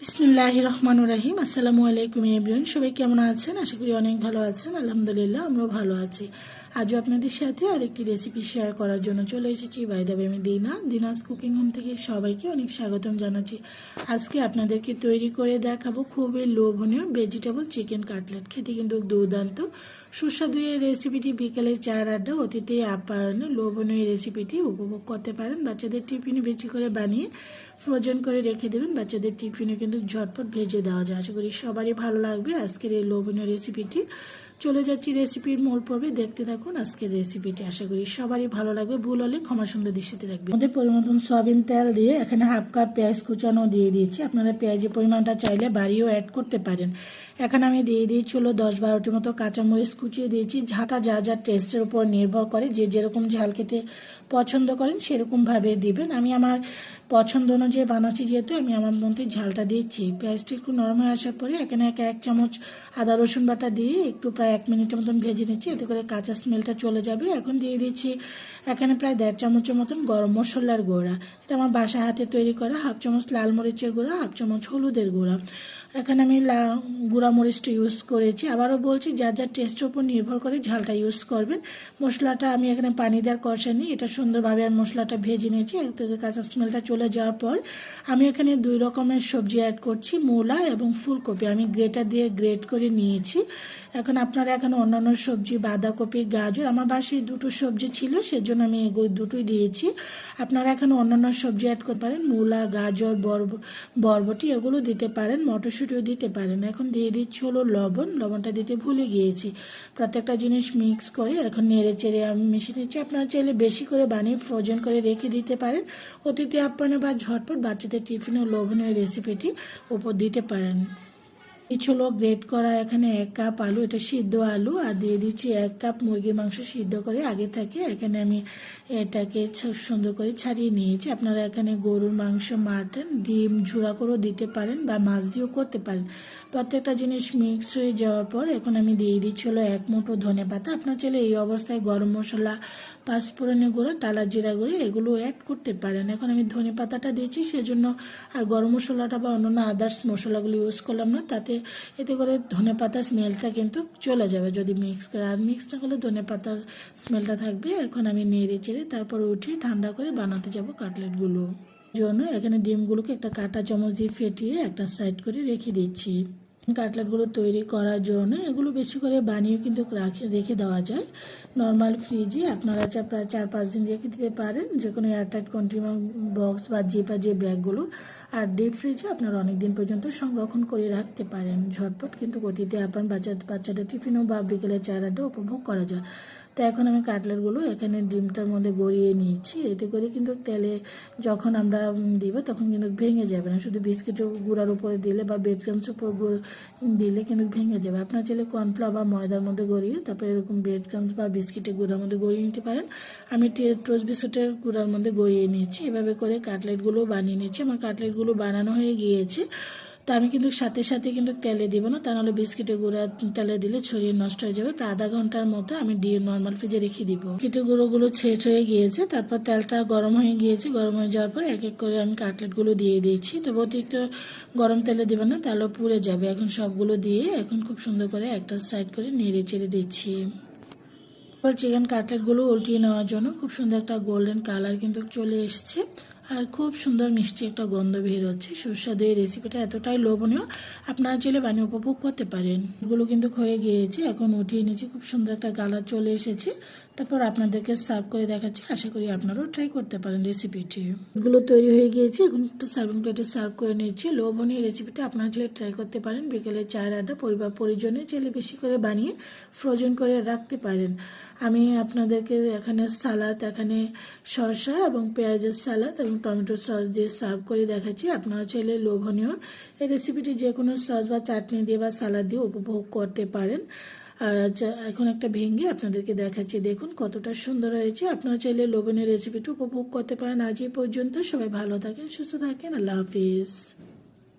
বিসমিল্লাহ রহমান রাহিম আসসালামু আলাইকুম এভরিওয়ান, সবাই কেমন আছেন? আশা করি অনেক ভালো আছেন। আলহামদুলিল্লাহ, আমরাও ভালো আছি। আজও আপনাদের সাথে আরেকটি রেসিপি শেয়ার করার জন্য চলে এসেছি। বাইদাবে আমি দিনা। দিনাস কুকিং হোম থেকে সবাইকে অনেক স্বাগতম জানাচ্ছি। আজকে আপনাদেরকে তৈরি করে দেখাবো খুবই লোভনীয় ভেজিটেবল চিকেন কাটলেট খেতে কিন্তু দুর্দান্ত। সুস্বাদু এই রেসিপিটি বিকেলে চার আড্ডা অতিথি আপ্যায়নে লোভনীয় রেসিপিটি উপভোগ করতে পারেন। বাচ্চাদের টিফিনে বেশি করে বানিয়ে ফ্রোজেন করে রেখে দেবেন। বাচ্চাদের টিফিনে কিন্তু ঝটপট ভেজে দেওয়া যায়। আশা করি সবারই ভালো লাগবে আজকের এই লোভনীয় রেসিপিটি চলে যাচ্ছি রেসিপির মূল পর্বে। দেখতে থাকুন আজকে রেসিপিটি। আশা করি সবারই ভালো লাগবে। ভুল হলে ক্ষমা সুন্দর দৃষ্টিতে থাকবে আমাদের পরিমতন সয়াবিন তেল দিয়ে এখানে হাফ কাপ পেঁয়াজ কুচানো দিয়ে দিয়েছি। আপনারা পেঁয়াজের পরিমাণটা চাইলে বাড়িও অ্যাড করতে পারেন। এখানে আমি দিয়ে দিয়েছি হলো দশ বারোটির মতো কাঁচামরিচ, কুচিয়ে দিয়েছি। ঝাঁটা যা যা টেস্টের উপর নির্ভর করে, যে যেরকম ঝাল খেতে পছন্দ করেন সেরকমভাবে দিবেন। আমি আমার পছন্দ অনুযায়ী বানাচ্ছি যেহেতু, আমি আমার মধ্যে ঝালটা দিয়েছি পেঁয়াজটা একটু নরম হয়ে আসার পরে এখানে এক এক চামচ আদা, রসুন বাটা দিয়ে একটু প্রায় এক মিনিটের মতন ভেজে নিচ্ছি, এতে করে কাঁচা স্মেলটা চলে যাবে। এখন দিয়ে দিচ্ছি এখানে প্রায় দেড় চামচের মতন গরম মশলার গুঁড়া। এটা আমার বাসা হাতে তৈরি করা হাফ চামচ লাল মরিচের গুঁড়া, হাফ চামচ হলুদের গুঁড়া। এখানে আমি গুঁড়া মরিচটা ইউজ করেছি। আবারও বলছি, যার যার টেস্টের উপর নির্ভর করে ঝালটা ইউজ করবেন। মশলাটা আমি এখানে পানি দেওয়ার কষা নিই, এটা সুন্দরভাবে আমি মশলাটা ভেজে নিয়েছি এর থেকে কাঁচা স্মেলটা চলে যাওয়ার পর আমি এখানে দুই রকমের সবজি অ্যাড করছি, মূলা এবং ফুলকপি। আমি গ্রেটার দিয়ে গ্রেট করে নিয়েছি। এখন আপনারা এখানে অন্যান্য সবজি, বাঁধাকপি, গাজর, আমার বাসায় দুটো সবজি ছিল, সেজন্য আমি এগুলো দুটোই দিয়েছি। আপনারা এখানে অন্যান্য সবজি অ্যাড করতে পারেন, মূলা, গাজর, বরব, বরবটি এগুলো দিতে পারেন মটরশুঁটিও দিতে পারেন এখন দিয়ে দিচ্ছি হলো লবণ। লবণটা দিতে ভুলে গিয়েছি। প্রত্যেকটা জিনিস মিক্স করে এখন নেড়ে চেড়ে আমি মিশিয়ে দিচ্ছি আপনারা চাইলে বেশি করে বানিয়ে ফ্রোজেন করে রেখে দিতে পারেন। অতিথি আপ্যায়নে বা ঝটপট বাচ্চাদের টিফিনে লবণের রেসিপিটি উপর দিতে পারেন। কিছু হলো গ্রেট করা এখানে এক কাপ আলু, এটা সিদ্ধ আলু, আর দিয়ে দিচ্ছি এক কাপ মুরগির মাংস সিদ্ধ করে আগে থাকে। এখানে আমি এটাকে সুন্দর করে ছাড়িয়ে নিয়েছি। আপনারা এখানে গরুর মাংস, মাটন, ডিম, ঝুড়া করেও দিতে পারেন বা মাছ দিয়েও করতে পারেন। প্রত্যেকটা জিনিস মিক্স হয়ে যাওয়ার পর এখন আমি দিয়ে দিচ্ছি হলো এক মুঠো ধনে পাতা। আপনার চাইলে এই অবস্থায় গরম মশলা, পাঁচফোড়নের গুঁড়ো, টালা জিরা গুঁড়ো, এগুলো অ্যাড করতে পারেন। এখন আমি ধনে পাতাটা দিয়েছি, সেজন্য আর গরম মশলাটা বা অন্যান্য আদার্স মশলাগুলো ইউজ করলাম না, তাতে এতে করে ধনে পাতার স্মেলটা কিন্তু চলে যাবে। যদি মিক্স করে, আর মিক্স না করলে ধনে পাতার স্মেলটা থাকবে। এখন আমি নেড়ে চেড়ে তারপর উঠে ঠান্ডা করে বানাতে যাব কাটলেটগুলো জন্য এখানে ডিমগুলোকে একটা কাটা চামচ দিয়ে ফেটিয়ে একটা সাইড করে রেখে দিচ্ছি। কাটলেটগুলো তৈরি করার জন্য এগুলো বেশি করে বানিয়ে কিন্তু রাখে, রেখে দেওয়া যায়। নর্মাল ফ্রিজে আপনারা চা প্রায় চার পাঁচ দিন রেখে দিতে পারেন। যে কোনো এয়ারটাইট কন্টিনিউ বক্স বা যে বা যে ব্যাগগুলো। আর ডিপ ফ্রিজে আপনারা অনেক দিন পর্যন্ত সংরক্ষণ করে রাখতে পারেন। ঝটপট কিন্তু গতিতে আপনার বাচ্চা বাচ্চাদের টিফিনও বা বিকেলে চারাটা উপভোগ করা যায়। তো এখন আমি কাটলেটগুলো এখানে ডিমটার মধ্যে গড়িয়ে নিয়েছি। এতে করে কিন্তু তেলে যখন আমরা দিব তখন কিন্তু ভেঙে যাবে না। শুধু বিস্কিটের গুঁড়ার উপরে দিলে বা ব্রেড ক্রামসের উপর দিলে কিন্তু ভেঙে যাবে। আপনার চাইলে কর্নফ্লাওয়ার বা ময়দার মধ্যে গড়িয়ে তারপরে এরকম ব্রেড ক্রামস বা বিস্কিটের গুঁড়ার মধ্যে গড়িয়ে নিতে পারেন। আমি টোস্ট বিস্কুটের গুঁড়ার মধ্যে গড়িয়ে নিয়েছি। এভাবে করে কাটলেটগুলো বানিয়ে নিয়েছি। আমার কাটলেটগুলো বানানো হয়ে গিয়েছে। তো আমি কিন্তু সাথে সাথে কিন্তু তেলে দিব না, তা নাহলে বিস্কিটের গুঁড়া তেলে দিলে ছড়িয়ে নষ্ট হয়ে যাবে। প্রায় আধা ঘণ্টার মতো আমি দিয়ে নর্মাল ফ্রিজে রেখে দিব। বিস্কিটের গুঁড়োগুলো ছেট হয়ে গিয়েছে, তারপর তেলটা গরম হয়ে গিয়েছে। গরম হয়ে যাওয়ার পর এক এক করে আমি কাটলেটগুলো দিয়ে দিয়েছি তবে অতিরিক্ত গরম তেলে দেবেন না তাহলে পুড়ে যাবে। এখন সবগুলো দিয়ে এখন খুব সুন্দর করে একটা সাইড করে নেড়ে চেড়ে দিচ্ছি। চিকেন কাটলেটগুলো উল্টিয়ে নেওয়ার জন্য খুব সুন্দর একটা গোল্ডেন কালার কিন্তু চলে এসছে। আর খুব সুন্দর মিষ্টি একটা গন্ধ বের হচ্ছে। সুস্বাদু এই রেসিপিটা এতটাই লোভনীয়, আপনারা চাইলে বানিয়ে উপভোগ করতে পারেন। এগুলো কিন্তু হয়ে গিয়েছে, এখন উঠিয়ে নিয়েছি, খুব সুন্দর একটা কালার চলে এসেছে। তারপর আপনাদেরকে সার্ভ করে দেখাচ্ছি, আশা করি আপনারাও ট্রাই করতে পারেন রেসিপিটি এগুলো তৈরি হয়ে গিয়েছে, এখন একটা সার্ভিং প্লেটে সার্ভ করে নিচ্ছি লোভনীয় রেসিপিটা আপনারা চাইলে ট্রাই করতে পারেন। বিকেলে চায়ের আড্ডা পরিবার পরিজনে চাইলে বেশি করে বানিয়ে ফ্রোজেন করে রাখতে পারেন। আমি আপনাদেরকে এখানে সালাদ, এখানে শসা এবং পেঁয়াজের সালাদ এবং টমেটো সস দিয়ে সার্ভ করে দেখাচ্ছি। আপনারা চাইলে লোভনীয় এই রেসিপিটি যে কোনো সস বা চাটনি দিয়ে বা সালাদ দিয়ে উপভোগ করতে পারেন। এখন একটা ভেঙে আপনাদেরকে দেখাচ্ছি। দেখুন কতটা সুন্দর হয়েছে। আপনারা চাইলে লোভনীয় রেসিপিটি উপভোগ করতে পারেন। আজ এই পর্যন্ত সবাই ভালো থাকেন, সুস্থ থাকেন। আল্লাহ হাফিজ।